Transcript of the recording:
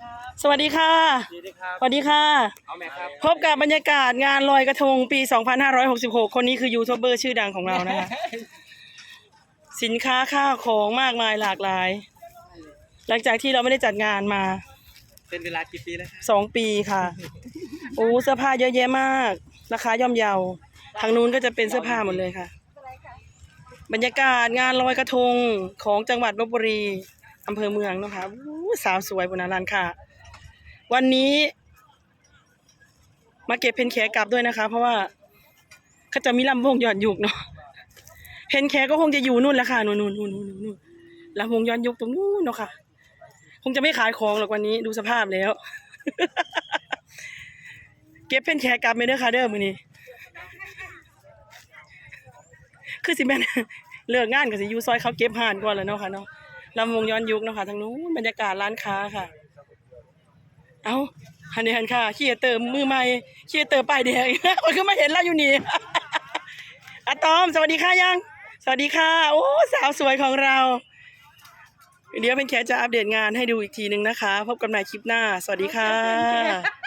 ครับสวัสดีค่ะ ดีดีครับ สวัสดีค่ะ เอาแม่ครับ พบกับบรรยากาศงานลอยกระทงปี 2566 คนนี้คือยูทูบเบอร์ชื่อดังของเรานะคะ สินค้าข้าวของมากมายหลากหลาย หลังจากที่เราไม่ได้จัดงานมาเป็นเวลากี่ปีแล้วครับสองปีค่ะ โอ้เสื้อผ้าเยอะแยะมาก ราคาย่อมเยา ทางนู้นก็จะเป็นเสื้อผ้าหมดเลยค่ะ บรรยากาศงานลอยกระทงของจังหวัดลบบุรี อำเภอเมืองนะคะสาวสวยบนร้านค่ะ วันนี้ มาเก็บเพนแขกลับด้วยนะคะ เพราะว่าเขาจะมีลำวงย้อนยุกเนาะเพนแขก็คงจะอยู่นู่นแหละค่ะนู่นนู่นนู่นนู่นลำวงย้อนยุกตรงนู้นเนาะค่ะ คงจะไม่ขายของหรอกวันนี้ดูสภาพแล้ว เก็บเพนแขกลับไม่เด้อค่ะเด้อมื้อนี้คือสิแม่นเลิกงานก็สิอยู่ซอยเขาเก็บห่านก่อนแล้วเนาะค่ะเนาะ ลำวงย้อนยุคนะคะทางนู้นบรรยากาศร้านค้าค่ะ เอ้าฮันนี่ฮันค่ะขี้เติมมือใหม่ขี้เติมป้ายแดงคนก็มาเห็นเราอยู่นี่อะตอม สวัสดีค่ะยัง สวัสดีค่ะ โอ้สาวสวยของเรา เดี๋ยวเป็นแคจะอัปเดตงานให้ดูอีกทีนึงนะคะ พบกันใหม่คลิปหน้า สวัสดีค่ะ